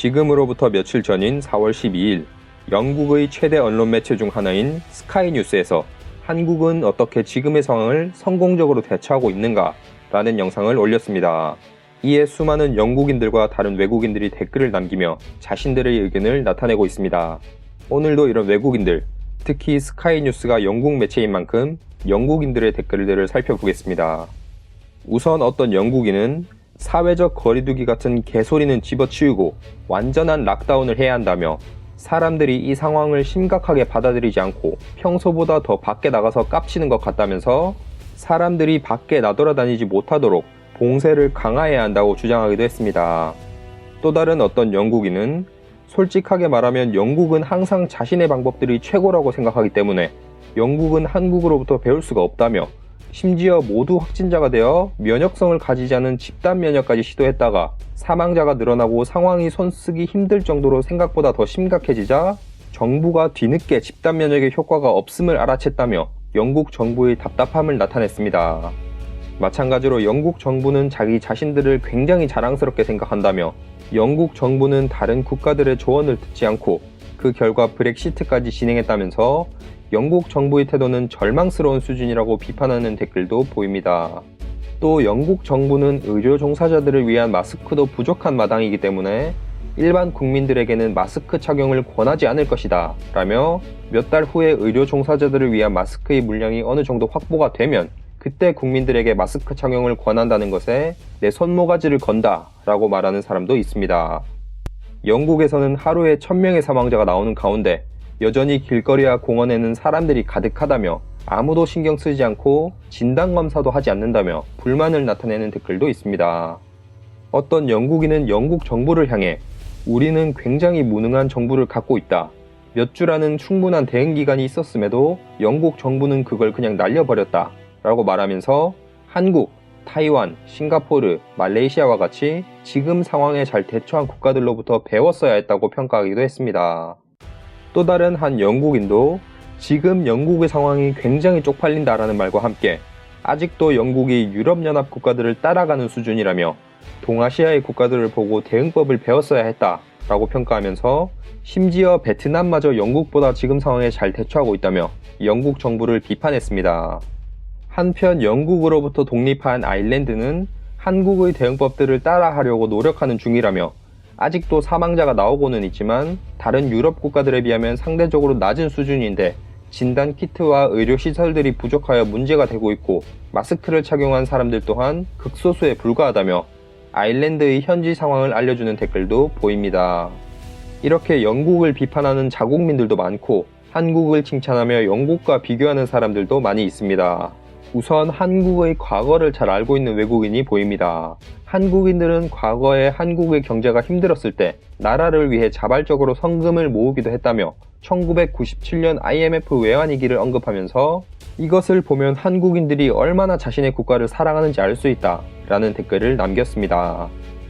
지금으로부터 며칠 전인 4월 12일 영국의 최대 언론 매체 중 하나인 스카이 뉴스에서 한국은 어떻게 지금의 상황을 성공적으로 대처하고 있는가 라는 영상을 올렸습니다. 이에 수많은 영국인들과 다른 외국인들이 댓글을 남기며 자신들의 의견을 나타내고 있습니다. 오늘도 이런 외국인들, 특히 스카이 뉴스가 영국 매체인 만큼 영국인들의 댓글들을 살펴보겠습니다. 우선 어떤 영국인은 사회적 거리두기 같은 개소리는 집어치우고 완전한 락다운을 해야 한다며 사람들이 이 상황을 심각하게 받아들이지 않고 평소보다 더 밖에 나가서 깝치는 것 같다면서 사람들이 밖에 나돌아다니지 못하도록 봉쇄를 강화해야 한다고 주장하기도 했습니다. 또 다른 어떤 영국인은 솔직하게 말하면 영국은 항상 자신의 방법들이 최고라고 생각하기 때문에 영국은 한국으로부터 배울 수가 없다며 심지어 모두 확진자가 되어 면역성을 가지지 않은 집단 면역까지 시도했다가 사망자가 늘어나고 상황이 손쓰기 힘들 정도로 생각보다 더 심각해지자 정부가 뒤늦게 집단 면역의 효과가 없음을 알아챘다며 영국 정부의 답답함을 나타냈습니다. 마찬가지로 영국 정부는 자기 자신들을 굉장히 자랑스럽게 생각한다며 영국 정부는 다른 국가들의 조언을 듣지 않고 그 결과 브렉시트까지 진행했다면서 영국 정부의 태도는 절망스러운 수준이라고 비판하는 댓글도 보입니다. 또 영국 정부는 의료 종사자들을 위한 마스크도 부족한 마당이기 때문에 일반 국민들에게는 마스크 착용을 권하지 않을 것이다. 라며 몇 달 후에 의료 종사자들을 위한 마스크의 물량이 어느 정도 확보가 되면 그때 국민들에게 마스크 착용을 권한다는 것에 내 손모가지를 건다. 라고 말하는 사람도 있습니다. 영국에서는 하루에 1000명의 사망자가 나오는 가운데 여전히 길거리와 공원에는 사람들이 가득하다며 아무도 신경 쓰지 않고 진단검사도 하지 않는다며 불만을 나타내는 댓글도 있습니다. 어떤 영국인은 영국 정부를 향해 우리는 굉장히 무능한 정부를 갖고 있다. 몇 주라는 충분한 대응 기간이 있었음에도 영국 정부는 그걸 그냥 날려버렸다. 라고 말하면서 한국, 타이완, 싱가포르, 말레이시아와 같이 지금 상황에 잘 대처한 국가들로부터 배웠어야 했다고 평가하기도 했습니다. 또 다른 한 영국인도 지금 영국의 상황이 굉장히 쪽팔린다라는 말과 함께 아직도 영국이 유럽연합 국가들을 따라가는 수준이라며 동아시아의 국가들을 보고 대응법을 배웠어야 했다라고 평가하면서 심지어 베트남마저 영국보다 지금 상황에 잘 대처하고 있다며 영국 정부를 비판했습니다. 한편 영국으로부터 독립한 아일랜드는 한국의 대응법들을 따라하려고 노력하는 중이라며 아직도 사망자가 나오고는 있지만 다른 유럽 국가들에 비하면 상대적으로 낮은 수준인데 진단 키트와 의료 시설들이 부족하여 문제가 되고 있고 마스크를 착용한 사람들 또한 극소수에 불과하다며 아일랜드의 현지 상황을 알려주는 댓글도 보입니다. 이렇게 영국을 비판하는 자국민들도 많고 한국을 칭찬하며 영국과 비교하는 사람들도 많이 있습니다. 우선 한국의 과거를 잘 알고 있는 외국인이 보입니다. 한국인들은 과거에 한국의 경제가 힘들었을 때 나라를 위해 자발적으로 성금을 모으기도 했다며 1997년 IMF 외환위기를 언급하면서 이것을 보면 한국인들이 얼마나 자신의 국가를 사랑하는지 알 수 있다 라는 댓글을 남겼습니다.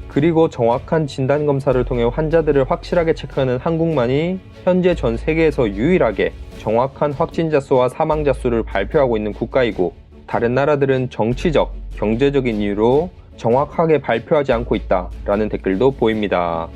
그리고 정확한 진단 검사를 통해 환자들을 확실하게 체크하는 한국만이 현재 전 세계에서 유일하게 정확한 확진자 수와 사망자 수를 발표하고 있는 국가이고 다른 나라들은 정치적, 경제적인 이유로 정확하게 발표하지 않고 있다라는 댓글도 보입니다.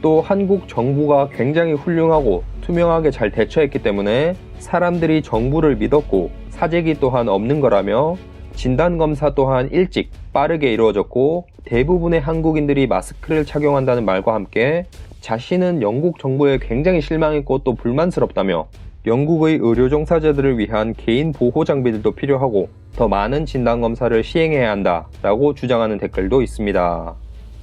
또 한국 정부가 굉장히 훌륭하고 투명하게 잘 대처했기 때문에 사람들이 정부를 믿었고 사재기 또한 없는 거라며 진단검사 또한 일찍 빠르게 이루어졌고 대부분의 한국인들이 마스크를 착용한다는 말과 함께 자신은 영국 정부에 굉장히 실망했고 또 불만스럽다며 영국의 의료 종사자들을 위한 개인 보호 장비들도 필요하고 더 많은 진단 검사를 시행해야 한다라고 주장하는 댓글도 있습니다.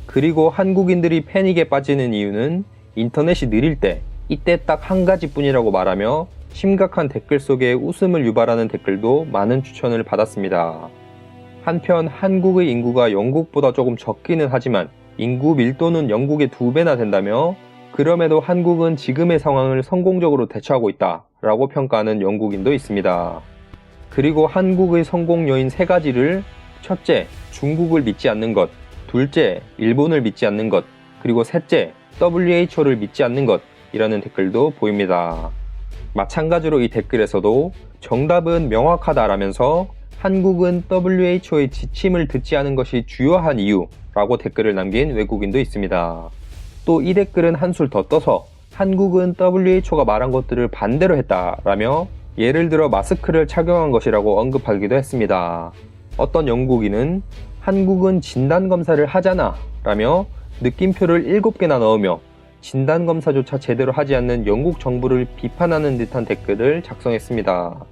그리고 한국인들이 패닉에 빠지는 이유는 인터넷이 느릴 때 이때 딱 한 가지뿐이라고 말하며 심각한 댓글 속에 웃음을 유발하는 댓글도 많은 추천을 받았습니다. 한편 한국의 인구가 영국보다 조금 적기는 하지만 인구 밀도는 영국의 두 배나 된다며 그럼에도 한국은 지금의 상황을 성공적으로 대처하고 있다 라고 평가하는 영국인도 있습니다. 그리고 한국의 성공 요인 세 가지를 첫째, 중국을 믿지 않는 것, 둘째, 일본을 믿지 않는 것, 그리고 셋째, WHO를 믿지 않는 것이라는 댓글도 보입니다. 마찬가지로 이 댓글에서도 정답은 명확하다라면서 한국은 WHO의 지침을 듣지 않은 것이 주요한 이유라고 댓글을 남긴 외국인도 있습니다. 또 이 댓글은 한술 더 떠서 한국은 WHO가 말한 것들을 반대로 했다라며 예를 들어 마스크를 착용한 것이라고 언급하기도 했습니다. 어떤 영국인은 한국은 진단검사를 하잖아 라며 느낌표를 7개나 넣으며 진단검사조차 제대로 하지 않는 영국 정부를 비판하는 듯한 댓글을 작성했습니다.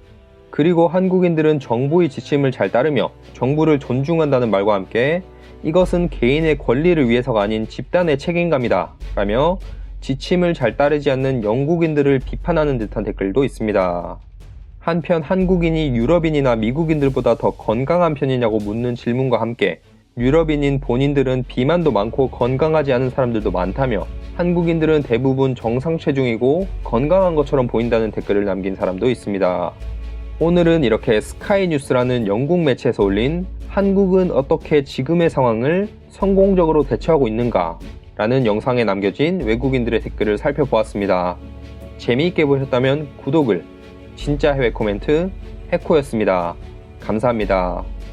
그리고 한국인들은 정부의 지침을 잘 따르며 정부를 존중한다는 말과 함께 이것은 개인의 권리를 위해서가 아닌 집단의 책임감이다 라며 지침을 잘 따르지 않는 영국인들을 비판하는 듯한 댓글도 있습니다. 한편 한국인이 유럽인이나 미국인들보다 더 건강한 편이냐고 묻는 질문과 함께 유럽인인 본인들은 비만도 많고 건강하지 않은 사람들도 많다며 한국인들은 대부분 정상 체중이고 건강한 것처럼 보인다는 댓글을 남긴 사람도 있습니다. 오늘은 이렇게 스카이 뉴스라는 영국 매체에서 올린 한국은 어떻게 지금의 상황을 성공적으로 대처하고 있는가 라는 영상에 남겨진 외국인들의 댓글을 살펴보았습니다. 재미있게 보셨다면 구독을, 진짜 해외 코멘트, 해코였습니다. 감사합니다.